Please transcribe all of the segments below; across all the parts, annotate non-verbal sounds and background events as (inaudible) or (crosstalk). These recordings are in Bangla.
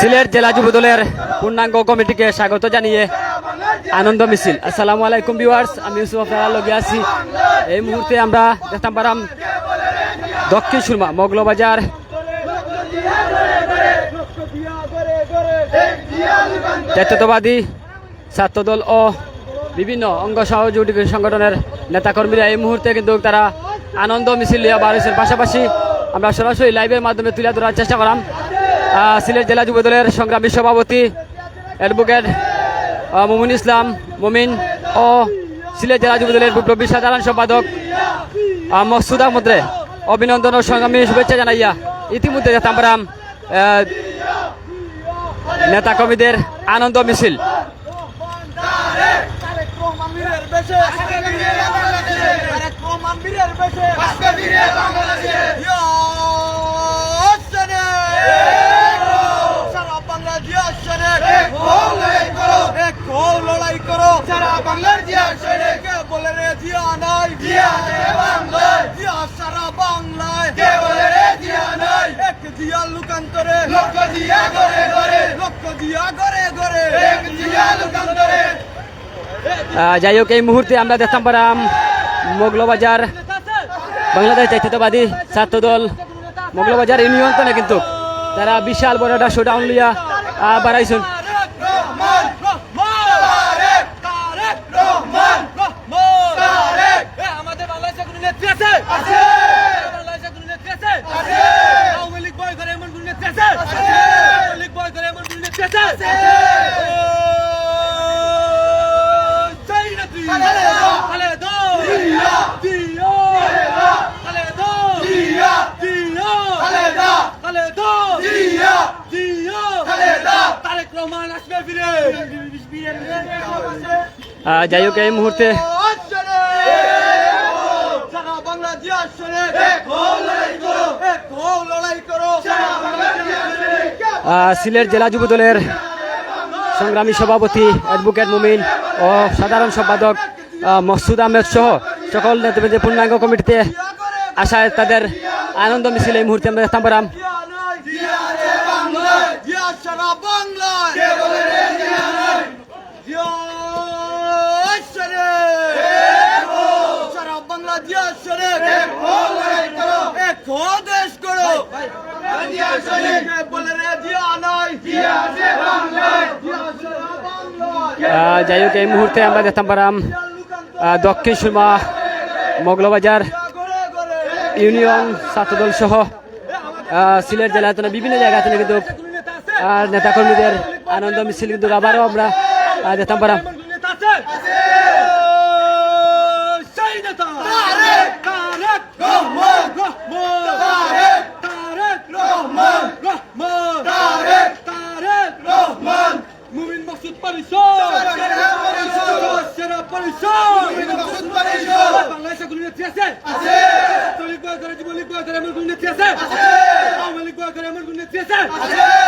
সিলেট জেলা যুব দলের পূর্ণাঙ্গ কমিটিকে স্বাগত জানিয়ে আনন্দ মিছিল। আসসালামু আলাইকুম ভিউয়ার্স আমি লগে আছি। এই মুহূর্তে আমরা দেখতাম পারাম দক্ষিণ সুরমা মগলবাজার। জাতীয়তাবাদী ছাত্রদল ও বিভিন্ন অঙ্গ সহযোগী সংগঠনের নেতাকর্মীরা এই মুহূর্তে কিন্তু তারা আনন্দ মিছিল লিয়া বার পাশাপাশি আমরা সরাসরি লাইভের মাধ্যমে তুলে ধরার চেষ্টা আহ, সিলেট জেলা যুব দলের সংগ্রামী সভাপতি অ্যাডভোকেট মুমিন ইসলাম মুমিন ও সিলেট জেলা যুব দলের বিপ্লবী সাধারণ সম্পাদক মকসুদ আহমদরে অভিনন্দন ও সংগ্রামী শুভেচ্ছা জানাইয়া ইতিমধ্যে আহ, নেতা কর্মীদের আনন্দ মিছিল করো সারা বাংলার জিয়া কে বলে রে জিয়া নাই জিয়া বাংলায় জিয়া সারা বাংলায় কে বলে রে জিয়া নাই এক জিয়া লুকান্তরে জিয়া গরে করে লক্ষ জিয়া গরে গরে এক লুকান্তরে। যাই হোক এই মুহূর্তে আমরা দেখতাম পারাম মোগলবাজার বাংলাদেশ জাতীয়তাবাদী ছাত্র দল মোগলবাজার ইউনিয়ন তো না কিন্তু? তারা বিশাল বড় একটা শোডাউন লিয়া আহ, বাড়াইছেন তারেক রহমান তারেক রহমান রহমান তারেক এ আমাদের বাংলাদেশে কোনো নেত্রী আছে আছে বাংলাদেশে কোনো নেত্রী আছে আছে আওয়ামী লীগ বয় করে এমন কোনো নেত্রী আছে আছে আওয়ামী লীগ বয় করে এমন কোনো নেত্রী আছে আছে সেই নেত্রী খালেদা জিয়া জিয়া খালেদা জিয়া জিয়া খালেদা খালেদা জিয়া জিয়া খালেদা তারেক রহমান আসবে ফিরে আহ, যাই হোক এই মুহূর্তে সিলেট জেলা যুব দলের সংগ্রামী সভাপতি অ্যাডভোকেট মুমিন ও সাধারণ সম্পাদক আহ, মকসুদ আহমেদ সহ সকল নেতৃবৃন্দের পূর্ণাঙ্গ কমিটিতে আসায় তাদের আনন্দ মিছিল এই মুহূর্তে আমরা দেখতাম পারাম জিয়া নাই জিয়া রে বাংলায় জিয়া সারা বাংলায় কে বলে রে? জিয়া নাই জিয়া আসরে সারা বাংলা জিয়া আসরে এক হো লড়াই করো। এক হো দেশ করো। জিয়া আসরে কে বলে রে? জিয়া নাই জিয়া রে বাংলায়। জিয়া সারা বাংলায়। যাই হোক এই মুহূর্তে আমরা দেখতাম পারাম আহ, দক্ষিণ সুরমা মগলবাজার ইউনিয়ন ছাত্রদল সহ আহ, সিলেট জেলায় তো বিভিন্ন জায়গা থেকে কিন্তু নেতাকর্মীদের আনন্দ মিছিল কিন্তু আবারও আমরা দেখতাম পারাম আছে।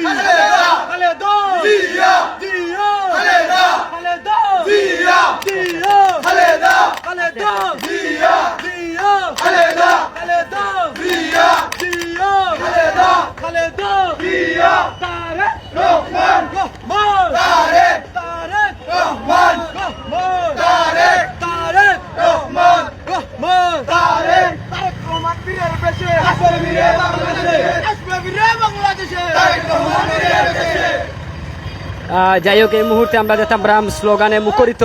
আছে তলিক বয় করে যুবলীগ বয় করে এমন কোনো নেত্রী আছে আছে আওয়ামী লীগ বয় করে এমন কোনো নেত্রী আছে আছে সেই নেত্রী খালেদা জিয়া জিয়া খালেদা খালেদা জিয়া জিয়া খালেদা খালেদা জিয়া জিয়া খালেদা খালেদা জিয়া জিয়া খালেদা খালেদা জিয়া তারেক রহমান রহমান তারেক তারেক রহমান রহমান তারেক তারেক রহমান রহমান তারেক তারেক রহমান বীরের বেশে আসবে বীরে বাংলাদেশে আসবে বীরে বাংলাদেশে তারেক রহমান বীরের বেশে আহ, যাই হোক এই মুহূর্তে আমরা দেখতাম পারাম স্লোগানে মুখরিত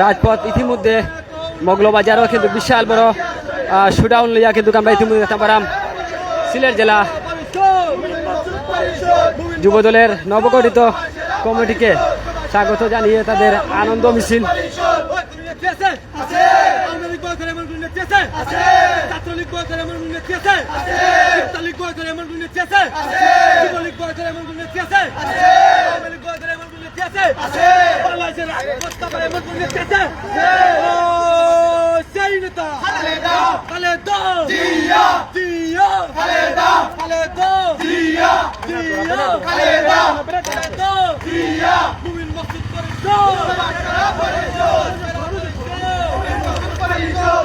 রাজপথ ইতিমধ্যে মগলবাজারও কিন্তু বিশাল বড় শুডাউন লইয়া কিন্তু আমরা ইতিমধ্যে দেখতাম পারাম সিলেট জেলা যুবদলের নবগঠিত কমিটিকে স্বাগত জানিয়ে তাদের আনন্দ মিছিল ছাত্রলীগ বয় করে এমন নেত্রী আছে? ছাত্রলীগ বয় করে এমন নেত্রী আছে? যুবলীগ বয় করে এমন নেত্রী আছে? আওয়ামী লীগ বয় করে এমন নেত্রী আছে? বাংলাদেশের করে এমন নেত্রী আছে? সেই নেতা। খালেদা। খালেদা। জিয়া। জিয়া। খালেদা। খালেদা। জিয়া। জিয়া। খালেদা। খালেদা। জিয়া। মুমিন মসজিদ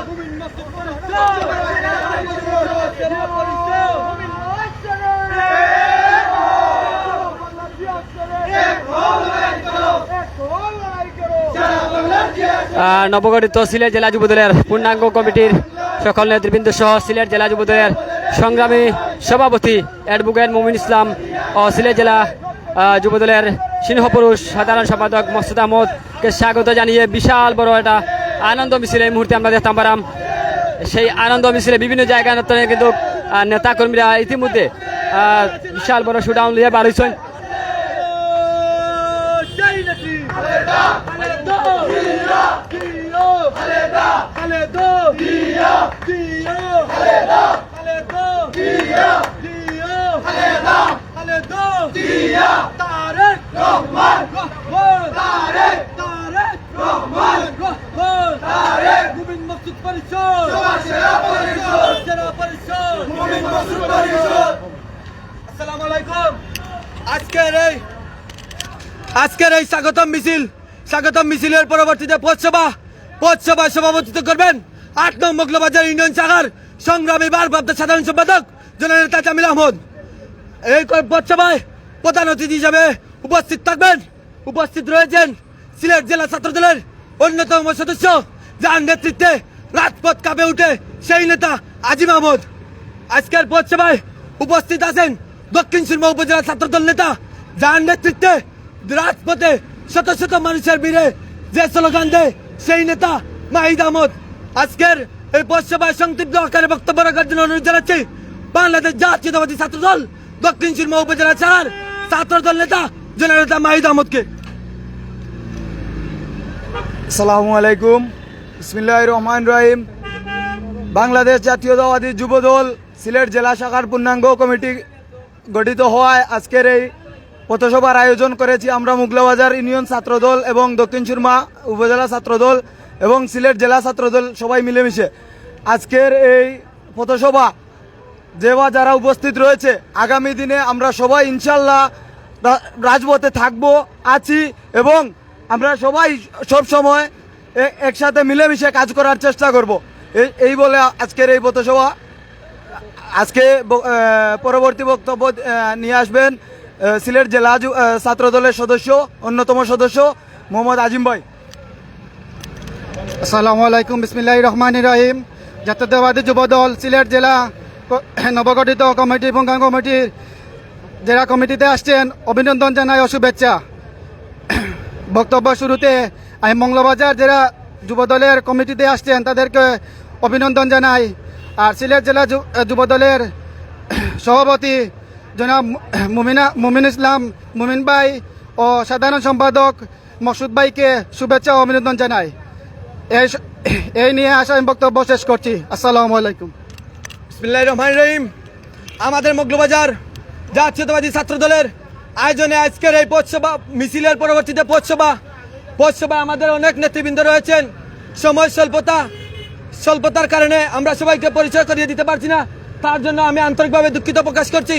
মুমিন আহ, নবগঠিত সিলেট জেলা যুবদলের পূর্ণাঙ্গ কমিটির সকল নেতৃবৃন্দ সহ সিলেট জেলা যুবদলের সংগ্রামী সভাপতি অ্যাডভোকেট মুমিন ইসলাম ও সিলেট জেলা যুবদলের সিংহপুরুষ সাধারণ সম্পাদক মকসুদ আহমদকে স্বাগত জানিয়ে বিশাল বড় একটা আনন্দ মিছিল এই মুহূর্তে আমরা দেখতাম পারাম সেই আনন্দ মিছিলে বিভিন্ন জায়গায় কিন্তু নেতাকর্মীরা ইতিমধ্যে বিশাল বড় শুডাউন নিয়ে বার হয়েছেন আজকের এই স্বাগতম মিছিল, স্বাগতম মিছিলের পরবর্তীতে সভাপতিত্ব করবেন আট নং মোগলবাজার ইউনিয়ন শাখার সংগ্রামী সাধারণ সম্পাদক জননেতা জামিল আহমদ। এই প্রধান অতিথি হিসাবে উপস্থিত থাকবেন। উপস্থিত রয়েছেন সিলেট জেলা ছাত্রদলের অন্যতম সদস্য, যার নেতৃত্বে রাজপথ কাঁপে উঠে সেই নেতা আজিম আহমদ। আজকের পথসভায় উপস্থিত আছেন দক্ষিণ সুরমা উপজেলা ছাত্রদল নেতা, যার নেতৃত্বে রাজপথে শত শত মানুষের ভিড়ে যে স্লোগান দেয়, সেই নেতা মাহিদ আহমদ। আজকের এই পথসভায় সংক্ষিপ্ত আকারে বক্তব্য রাখার জন্য অনুরোধ জানাচ্ছি, বাংলাদেশ জাতীয়তাবাদী ছাত্রদল, দক্ষিণ সুরমা উপজেলা ছাড় ছাত্রদল নেতা জননেতা মাহিদ আহমদকে। আসসালামু আলাইকুম। বিসমিল্লাহ রহমান রহিম। বাংলাদেশ জাতীয়তাবাদী যুবদল, সিলেট জেলা শাখার পূর্ণাঙ্গ কমিটি গঠিত হওয়ায় আজকের এই পথসভার আয়োজন করেছি আমরা মুগলাবাজার ইউনিয়ন ছাত্রদল এবং দক্ষিণ সুরমা উপজেলা ছাত্রদল এবং সিলেট জেলা ছাত্রদল সবাই মিলেমিশে। আজকের এই পথসভা যে বা যারা উপস্থিত রয়েছে, আগামী দিনে আমরা সবাই ইনশাল্লাহ রাজপথে থাকব, আছি এবং আমরা সবাই সব সময় একসাথে মিলেমিশে কাজ করার চেষ্টা করব। এই বলে আজকের এই পথসভা। আজকে পরবর্তী বক্তব্য নিয়ে আসবেন সিলেট জেলা আহ, ছাত্রদলের সদস্য অন্যতম সদস্য মোহাম্মদ আজিম ভাই। আসসালামু আলাইকুম বিসমিল্লাহ রহমান রহিম। জাতীয়তাবাদী যুবদল সিলেট জেলা (clears throat) নবগঠিত কমিটি পূর্ণাঙ্গ কমিটির জেলা কমিটিতে আসছেন। অভিনন্দন জানাই ও শুভেচ্ছা (clears throat) বক্তব্য শুরুতে আমি মঙ্গলবাজার জেলা যুবদলের কমিটিতে আসছেন তাদেরকে অভিনন্দন জানাই। আর সিলেট জেলা যুবদলের সভাপতি জনাব মুমিনা, মুমিন ইসলাম, মুমিন ভাই ও সাধারণ সম্পাদক মকসুদ ভাইকে শুভেচ্ছা ও অভিনন্দন জানাই। এই এই নিয়ে আসা আমি বক্তব্য শেষ করছি। আসসালামু আলাইকুম। বিসমিল্লাহ রহমান রহিম। আমাদের মগলবাজার জাতীয়তাবাদী ছাত্র দলের আয়োজনে আজকের এই পথসভা, মিছিলের পরবর্তীতে পথসভা পথসভা আমাদের অনেক নেতৃবৃন্দ রয়েছেন। সময় স্বল্পতা স্বল্পতার কারণে আমরা সবাইকে পরিচয় করিয়ে দিতে পারছি না। তার জন্য আমি আন্তরিকভাবে দুঃখিত প্রকাশ করছি।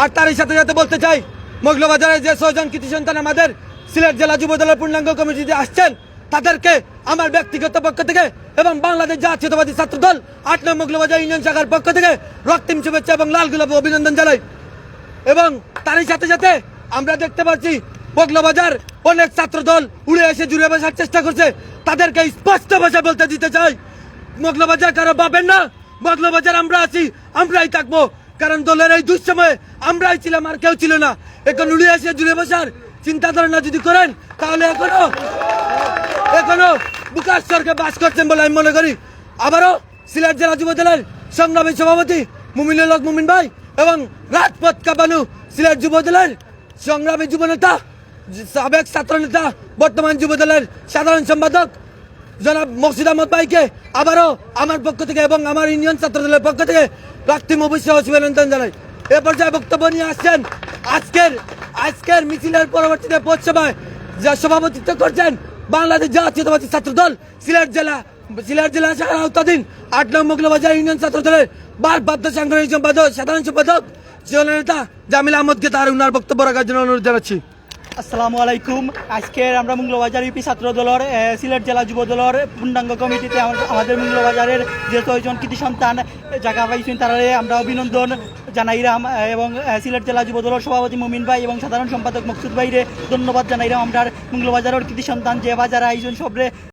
আর তারই সাথে সাথে বলতে চাই মগলবাজারের যে ছয়জন কৃতি সন্তান আমাদের সিলেট জেলা যুব দলের পূর্ণাঙ্গ কমিটিতে আসছেন, তাদেরকে আমার ব্যক্তিগত পক্ষ থেকে এবং বাংলাদেশ জাতীয়তাবাদী ছাত্র দল আট নয় মগলবাজার ইউনিয়ন শাখার পক্ষ থেকে রক্তিম শুভেচ্ছা এবং লাল গোলাপ অভিনন্দন জানাই। এবং তারই সাথে সাথে আমরা দেখতে পাচ্ছি বগলাবাজার অনেক ছাত্র দল উড়ে এসে জুড়ে বসার চেষ্টা করছে। তাদেরকে স্পষ্ট ভাষা বলতে দিতে চাই। মগলাবাজার কারও পাবেন না? মগলাবাজার আমরা আছি, আমরাই থাকব। কারণ দলের এই দুঃসময়ে আমরাই ছিলাম আর কেউ ছিল না। এখন উড়ে এসে জুড়ে বসার চিন্তা ধারণা যদি করেন, তাহলে এখনও এখনও বুকার সরকে বাস করছেন বলে আমি মনে করি। আবারও সিলেট জেলা যুব দলের সংগ্রামী সভাপতি মুমিনুল হক মুমিন ভাই এবং রাজপথ কাবানু সিলেট যুব দলের সংগ্রামী যুব নেতা, সাবেক ছাত্র নেতা, বর্তমান যুব দলের সাধারণ সম্পাদক জনাব মকসিদ আহমদ ভাইকে আবারও আমার পক্ষ থেকে এবং আমার ইউনিয়ন ছাত্র দলের পক্ষ থেকে রাক্তিম অবশ্যই অভিনন্দন জানাই। এ পর্যায়ে বক্তব্য নিয়ে আসছেন আজকের আজকের মিছিলের পরবর্তীতে পৌরসভায় যা সভাপতিত্ব করছেন বাংলাদেশ জাতীয়তাবাদী ছাত্র দল সিলেট জেলা সিলেট জেলা শাখার আওতাধীন আট নং মোগলবাজার ইউনিয়ন ছাত্র দলের ভারপ্রাপ্ত সাংগঠনিক সম্পাদক, সাধারণ সম্পাদক নেতা জামিল আহমদকে তার উনার বক্তব্য রাখার জন্য অনুরোধ জানাচ্ছি। আসসালামু আলাইকুম। আজকের আমরা মঙ্গলবাজার ইউপি ছাত্র দলের সিলেট জেলা যুব দলের পূর্ণাঙ্গ কমিটিতে আমাদের মঙ্গলবাজারের যে ছয়জন কৃতি সন্তান জায়গা পাইছেন তারা আমরা অভিনন্দন জানাইরাম এবং সিলেট জেলা যুব দলের সভাপতি মমিন ভাই এবং সাধারণ সম্পাদক মকসুদ ভাইরে ধন্যবাদ জানাইরাম। আমরা মঙ্গলবাজারের কৃতি সন্তান যে বাজার আয়োজন সবরে